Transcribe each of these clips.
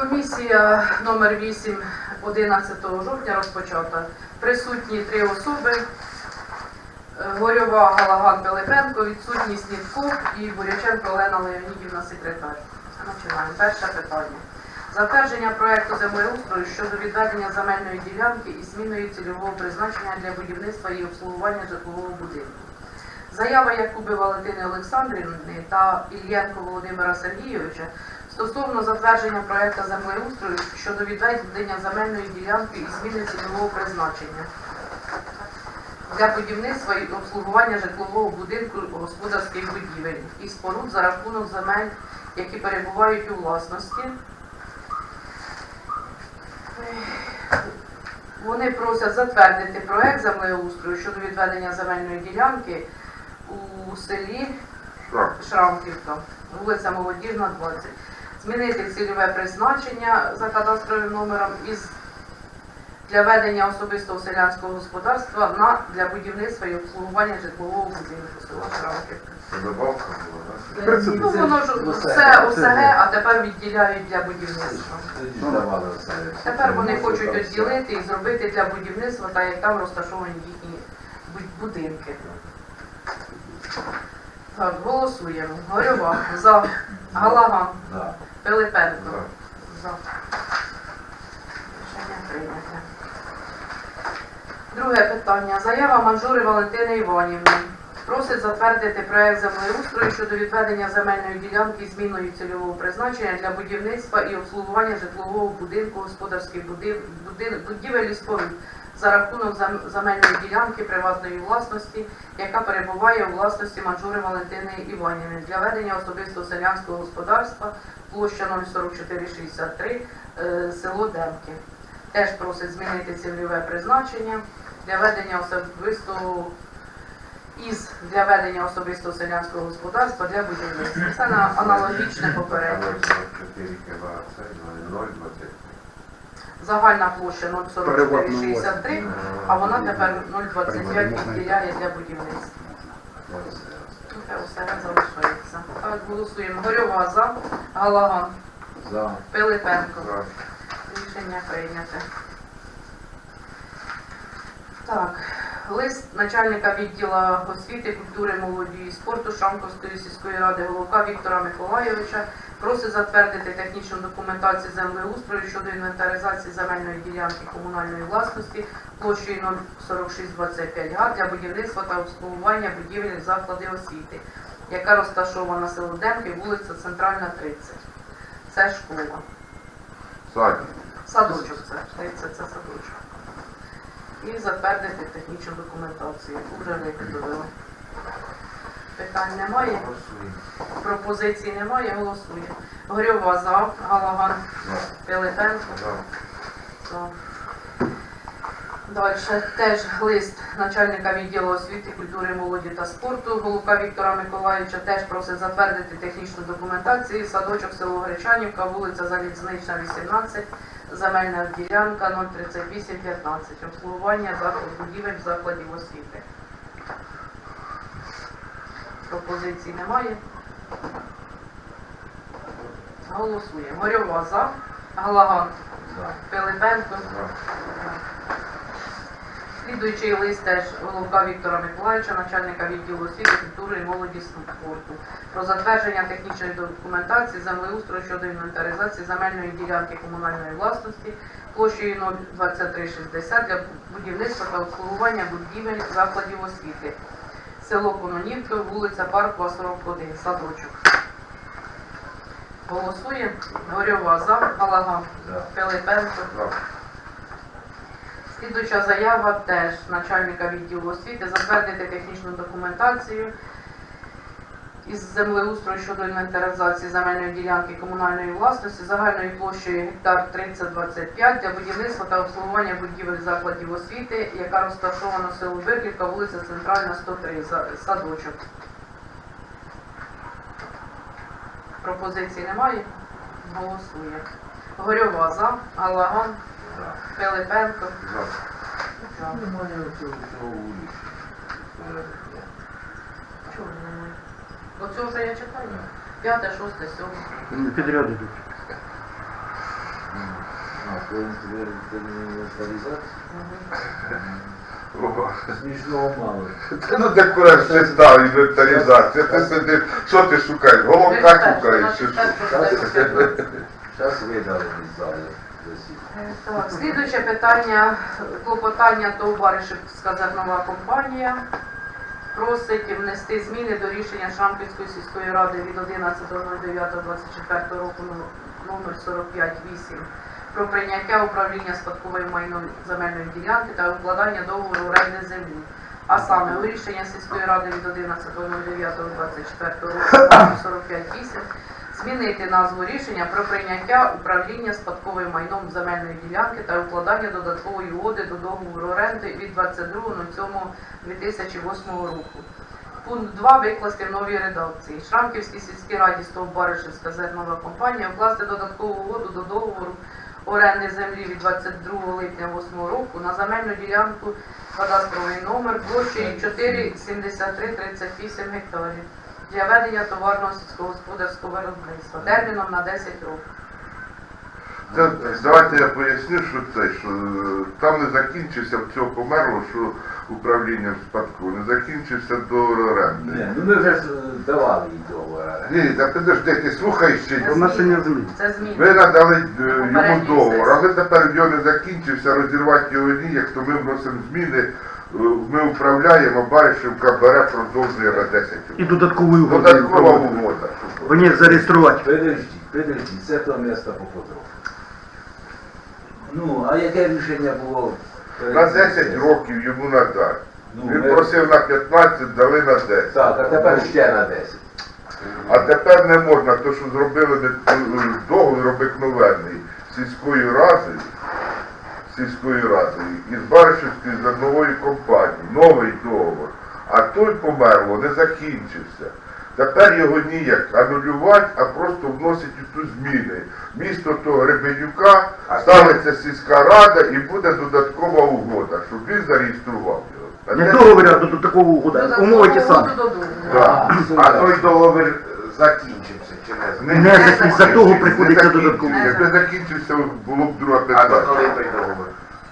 Комісія номер 8 11 жовтня розпочата. Присутні три особи. Е, Горьова Галаган Пилипенко, відсутні Снітко і Буряченко Олена Леонідівна, секретар. Починаємо. Перше питання. Затвердження проекту землеустрою щодо відведення земельної ділянки і зміною цільового призначення для будівництва і обслуговування житлового будинку. Заява Якуби Валентини Олександрівни та Ільєнко Володимира Сергійовича стосовно затвердження проекту землеустрою щодо відведення земельної ділянки і зміни цільового призначення для будівництва і обслуговування житлового будинку господарських будівель і споруд за рахунок земель, які перебувають у власності. Вони просять затвердити проект землеустрою щодо відведення земельної ділянки у селі Шрамківка, вулиця Молодіжна, 20. Змінити цільове призначення за кадастровим номером із для ведення особистого селянського господарства на для будівництва і обслуговування житлового будинку села Шрамківка. Добавка була, так? Ну воно ж все ОСГ, а тепер відділяють для будівництва. Ну. Тепер вони хочуть відділити і зробити для будівництва, так як там розташовані їхні будинки. Так, голосуємо. Горьова за. Галаган. Пилипенко. За. Рішення прийняте. Друге питання. Заява Манжури Валентини Іванівни. Просить затвердити проект землеустрою щодо відведення земельної ділянки зміною цільового призначення для будівництва і обслуговування житлового будинку, господарських будин- будин- будівель споруд за рахунок зем- земельної ділянки приватної власності, яка перебуває у власності Манжури Валентини Іванівни для ведення особистого селянського господарства площа 04463, е, село Демки. Теж просить змінити цільове призначення для ведення особистого із для ведення особистого селянського господарства для будівництва. Це на аналогічне попереднє. 44 кіла, це 0,0, 20. Загальна площа 04463, а вона тепер 025 відділяє для будівництва. Це все залишається. Так, голосуємо. Горьова за, Галаган, За. Пилипенко. За. Рішення прийняте. Так, лист начальника відділу освіти, культури, молоді і спорту Шамковської сільської ради Головка Віктора Миколайовича просить затвердити технічну документацію землеустрою щодо інвентаризації земельної ділянки комунальної власності площею 04625 га для будівництва та обслуговування будівель закладів освіти, яка розташована село Демки, вулиця Центральна, 30. Це школа. Садочок це, здається, це садочок. І затвердити технічну документацію, яку вже виготовили. Питань немає, пропозицій немає, голосуємо. Горьова за, Галаган, Пилипенко. За. Далі теж лист начальника відділу освіти, культури, молоді та спорту Голука Віктора Миколаївича теж просить затвердити технічну документацію. Садочок село Гречанівка, вулиця Залізнична, 18, земельна ділянка 03815. Обслуговування заклад будівель закладів освіти. Пропозицій немає. Голосуємо. Горьова за, Галаган, За. Пилипенко. Слідуючий лист теж головка Віктора Миколаївича, начальника відділу освіти, культури і молоді спорту про затвердження технічної документації землеустрою щодо інвентаризації земельної ділянки комунальної власності площею 02360 для будівництва та обслуговування будівель закладів освіти. Село Кононівки, вулиця Паркова, 41, садочок. Голосує Горьова за, Галаган, За. Пилипенко. За. Слідуюча заява теж начальника відділу освіти затвердити технічну документацію із землеустрою щодо інвентаризації земельної ділянки комунальної власності загальною площею гектар 3025 для будівництва та обслуговування будівель закладів освіти, яка розташована в село Бирлівка, вулиця Центральна, 103, садочок. Пропозицій немає? Голосує. Горьова за, Галаган, За. Пилипенко. За. Немає цього вулиці. Оце вже я читаю. П'яте, шосте, сьоме. Підряд йдуть. По інвентаризації? О, Смішного мало. Та ну так кураж читав інвентаризація. Ти сидиш, що ти шукаєш? Головка шукаєш чи що? Зараз видали із зали засідання. Так, слідуюче питання, клопотання ТОВ Баришівська зернова компанія просить внести зміни до рішення Шамківської сільської ради від 11.09.24 року ну- номер 45.8 про прийняття управління спадковою майном земельної ділянки та укладання договору оренди землі. А саме у рішення сільської ради від 11.09.24 року номер 45.8 змінити назву рішення про прийняття управління спадковим майном земельної ділянки та укладання додаткової угоди до договору оренди від 22.07.2008 року. Пункт 2 викласти в новій редакції. Шрамківській сільській раді Стовбаришівська зернова компанія вкласти додаткову угоду до договору оренди землі від 22 липня 2008 року на земельну ділянку кадастровий номер площею 47338 гектарів для ведення товарного сільськогосподарського виробництва терміном на 10 років. Це, давайте я поясню, що це, що е, там не закінчився в цього померло, що управління в спадку, не закінчився до оренди. Ні, ну ми вже ж давали їй договор. Ні, так підожди, ти слухай ще. Це Внесення змін. Це зміни. Ви надали е, йому договор, але тепер його не закінчився, розірвати його ніяк, то ми вносимо зміни, ми управляємо, Баришівка бере, продовжує на 10 років. І додатковою Додаткова угодою. угода. Вони зареєструвати. Підождіть, підождіть, це то місто попотроху. Ну, а яке рішення було? На 10 років йому надати. Ну, Він ми- просив на 15, дали на 10. Так, а тепер ще на 10. А тепер не можна, то що зробили не- договір обикновенний сільською радою, сільською радою із Баришівської зернової компанії, новий договор. А той померло, не закінчився. Тепер його ніяк анулювати, а просто вносять у ту зміни. Місто того Гребенюка ставиться сільська рада і буде додаткова угода, щоб він зареєстрував його. А Не договір, а додаткову угоду. Додаткову Умови ті самі. до А, А той договір закінчився чи не? Не за- того приходиться додатково. Якби закінчився, було б друге А до питання. коли той?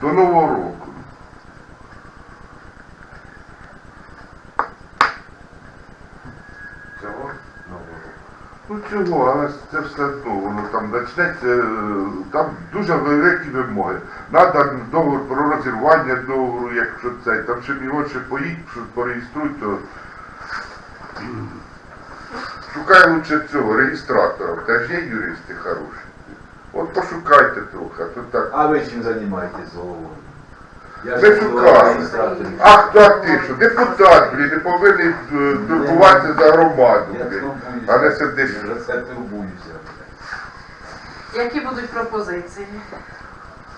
До Нового року. Цього нового року. Ну чого, але це все одно, воно там почнеться, е, там дуже великі вимоги. Надо договор про розірвання договору, якщо це, там ще його ще поїдь, що пореєструють, то шукай лучше цього, реєстратора, теж є юристи хороші. От пошукайте трохи, а то так. А ви чим займаєтесь головою? Я Ви ж шукали. адміністратор. А хто а ти що? Депутат, блін, не повинен е, турбуватися за громаду, Я блін. турбуюся. А не сидиш. Я вже це турбуюся. Які будуть пропозиції?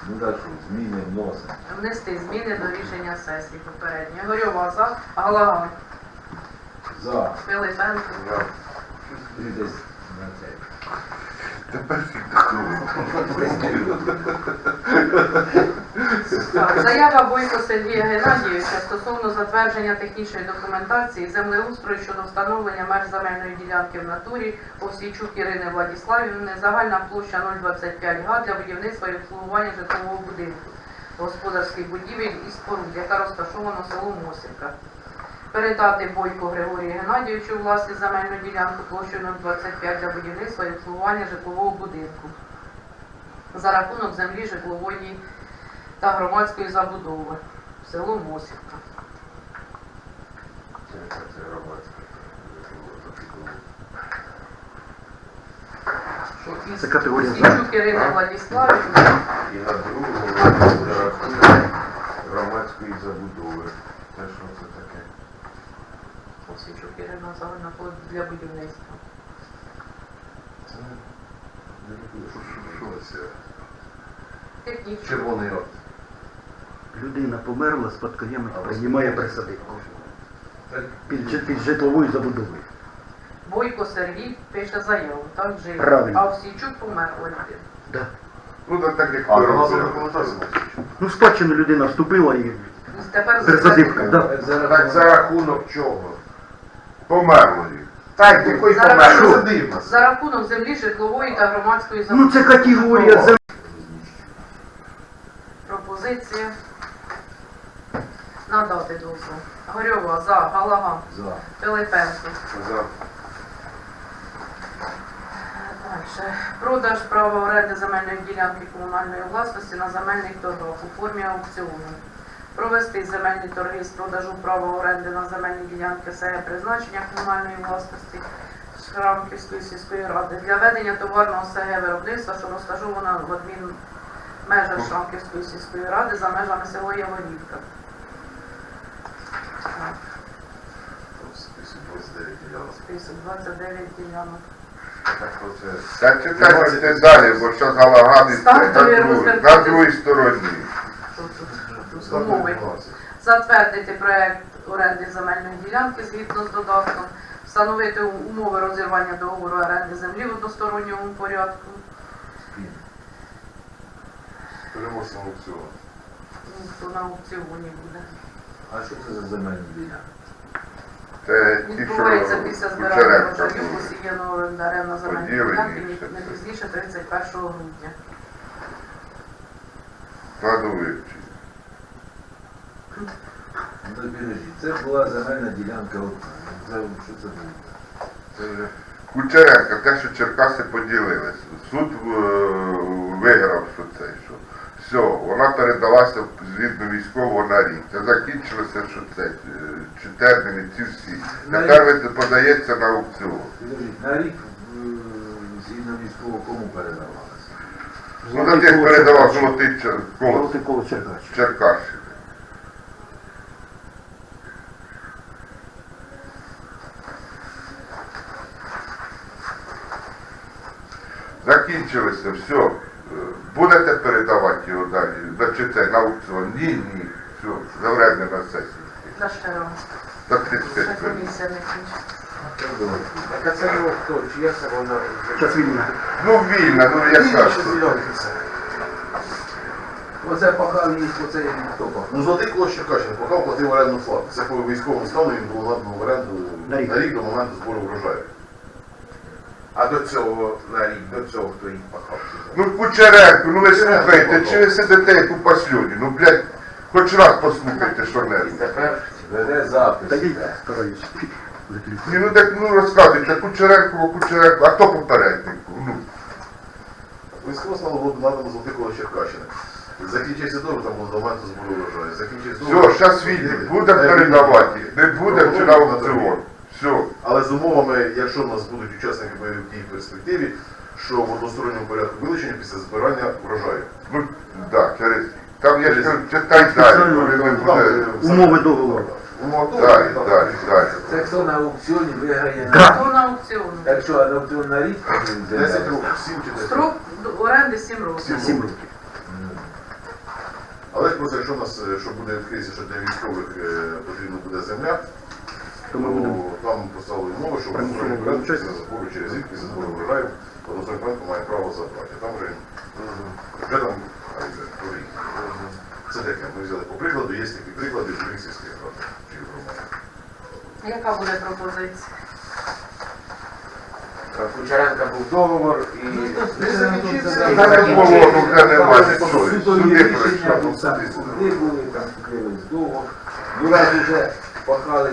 Ну так що, зміни вносимо. Внести зміни до рішення сесії попередньої. Горьова за, Галаган, За. Пилипенко. Я Ти десь на цей. Тепер. Так, заява Бойко Сергія Геннадійовича стосовно затвердження технічної документації землеустрою щодо встановлення меж земельної ділянки в натурі Овсійчук Ірини Владіславівни, загальна площа 025 га для будівництва і обслуговування житлового будинку, господарських будівель і споруд, яка розташована в село Мосівка. Передати Бойко Григорію Геннадійовичу у власність земельну ділянку площею 025 для будівництва і обслуговування житлового будинку за рахунок землі житлової та громадської забудови село Мосівка. це, це, це громадське. Категорія Січук Ірина Владіславівна, І на другому за рахунок громадської забудови. Це що це таке? Січук Ірина площа для будівництва. Це не це. Червоний рот. Людина померла, спадкоємець приймає присадибку. Під, під житловою забудовою. Бойко Сергій пише заяву, так жив. Правильно. А Овсійчук померла людина. Да. Ну так, так як А. Ну, в спадщину людина вступила і Тепер присадибка. Да. Так за рахунок чого? Померлої. Так, який Зараз помер? що? Садив нас. за рахунок землі житлової та громадської Ну, це категорія землі. пропозиція. Надати дозвіл. Горьова за, Галаган, За. Пилипенко. За. Дальше. Продаж права оренди земельної ділянки комунальної власності на земельних торгах у формі аукціону. Провести земельні торги з продажу права оренди на земельні ділянки СЕ призначення комунальної власності Шрамківської сільської ради для ведення товарного СГ виробництва, що розташовано в адмін межах Шрамківської сільської ради за межами села Яворівка. Так, Список 29 ділянок. Список 29 ділянок. Так. Та читайте далі, бо що Галаган і Стартові на, другій- розгляд на другій стороні. Умови. затвердити проект оренди земельної ділянки згідно з додатком, встановити умови розірвання договору оренди землі в односторонньому порядку. Переможцем аукціону. Ну, То на аукціоні буде. А що це за земельні ділянки? Відбувається після збирання були. посіяного орендарем на земельні Поділені ділянки не пізніше 31 грудня. Складу вивчення. Ну, це була земельна ділянка, от, це, що це було? Це вже Кучеренка, те, що Черкаси поділились. Суд е, виграв, що це, що все, вона передалася згідно військового на рік. Це закінчилося, що це, е, чи терміни, ці всі. Тепер ви- подається на аукціон. Підождіть, на рік е, згідно військово кому передавалося? Ну, на тих передавав золотий Чер- колос Золотий коло Черкащини. Черкащини. Закінчилося, все. Е, Будете передавати його далі? Значить, це на аукціон? Ні, ні. Все, завредне на сесії. За ще раз. За 35 хвилин. Так а це його хто? Чия це вона? Ну, вільно, ну яка ж. Оце пахав їх, оце хто пахав? Ну, золотий колос Черкащини поки платив орендну плату. Це по військовому стану він був надано в оренду на рік до моменту збору врожаю. А до цього на рік, до цього хто їх пахав? Ну, Кучеренко, ну ви слухайте, чи ви сидите як у послюді? Ну, блядь, хоч раз послухайте, що І тепер Веде запис. Та я стараюсь. Ні, ну так ну розказуйте, Кучеренко, Кучеренко, а хто попередник? був? Ну, Військовому стану було надано золотий колос Черкащини. Закінчився договір, там було моменту збору врожаю. Закінчився все, зараз війни, будемо передавати, не будемо чи на аукціон. Все. Але з умовами, якщо в нас будуть учасники бойових дій в перспективі, що в односторонньому порядку вилучення після збирання врожаю. Ну, так, через. Там ж кажу, читай далі, коли не буде. Умови договору. Умови Далі, договору, далі, далі. Це хто на аукціоні виграє Да. на То на аукціоні. Так що, на аукціон на рік? 10 років, 7 чи 10 Строк до оренди 7 років. Сім років. Але ж просто якщо в нас, е, що буде відкритися, що для військових е, потрібна буде земля, То ми будемо. там поставили умови, що порядку вилучати. після збору через рік після збору врожаю, односторонній порядку має право забрати. А Там вже, вже там а, вже. Це таке, ми взяли по прикладу, є такі приклади в других сільських радах чи в громадах. Яка буде пропозиція? Кучеренка був договор і Та не було, ну вже немає. Судові Суди рішення, пройшли. там суди були, там судились довго. Ну раз вже пахали,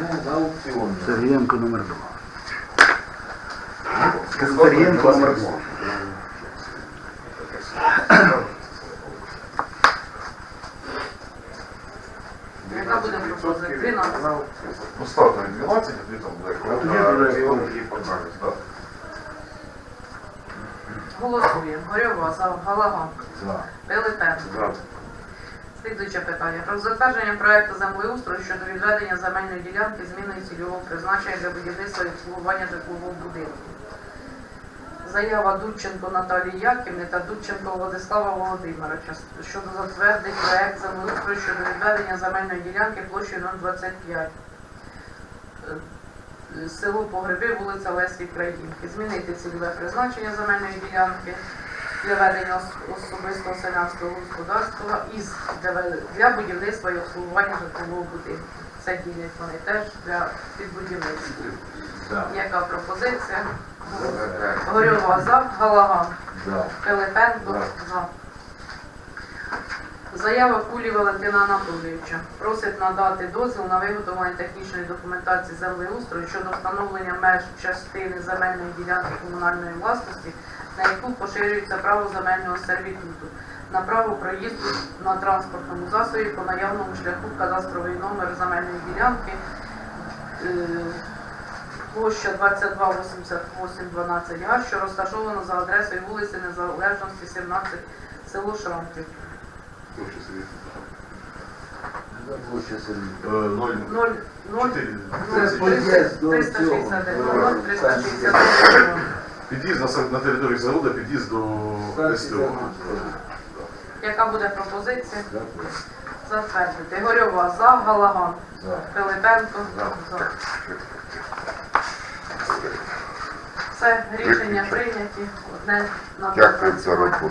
ну на аукціон. Сергієнко номер два. Скажу, Сергієнко номер два. Яка буде пропозиція? 12. Ну, ставте 12, а тоді там буде тоді а, вже і подалі. Так. Голосуємо. Горьова, за, Галаган, За. Пилипенко. За. Слідуюче питання. Про затвердження проекту землеустрою щодо відведення земельної ділянки зміною цільового призначення для будівництва і обслуговування житлового будинку. Заява Дудченко Наталії Яківни та Дудченко Владислава Володимировича щодо затвердити проект землеустрою щодо відведення земельної ділянки площею 025. Е, Село Погреби, вулиця Лесі Країнки. Змінити цільове призначення земельної ділянки для ведення особистого селянського господарства із для, будівництва і обслуговування житлового будинку. Це ділять вони теж для підбудівництва. Яка пропозиція? Горьова за, Галаган, Пилипенко за. Заява Кулі Валентина Анатолійовича просить надати дозвіл на виготовлення технічної документації землеустрою щодо встановлення меж частини земельної ділянки комунальної власності, на яку поширюється право земельного сервітуту, на право проїзду на транспортному засобі по наявному шляху кадастровий номер земельної ділянки е, площа 228812 га, що розташована за адресою вулиці Незалежності, 17, село Шрамків. Площа Площа 0,369 під'їзд до 369, цього. 0, 369. Під'їзд на, на території заводу, під'їзд до СТО. Яка буде пропозиція? Затвердити. Горьова за, Галаган. Пилипенко за. Все, рішення прийняті. Одне на Дякую за роботу.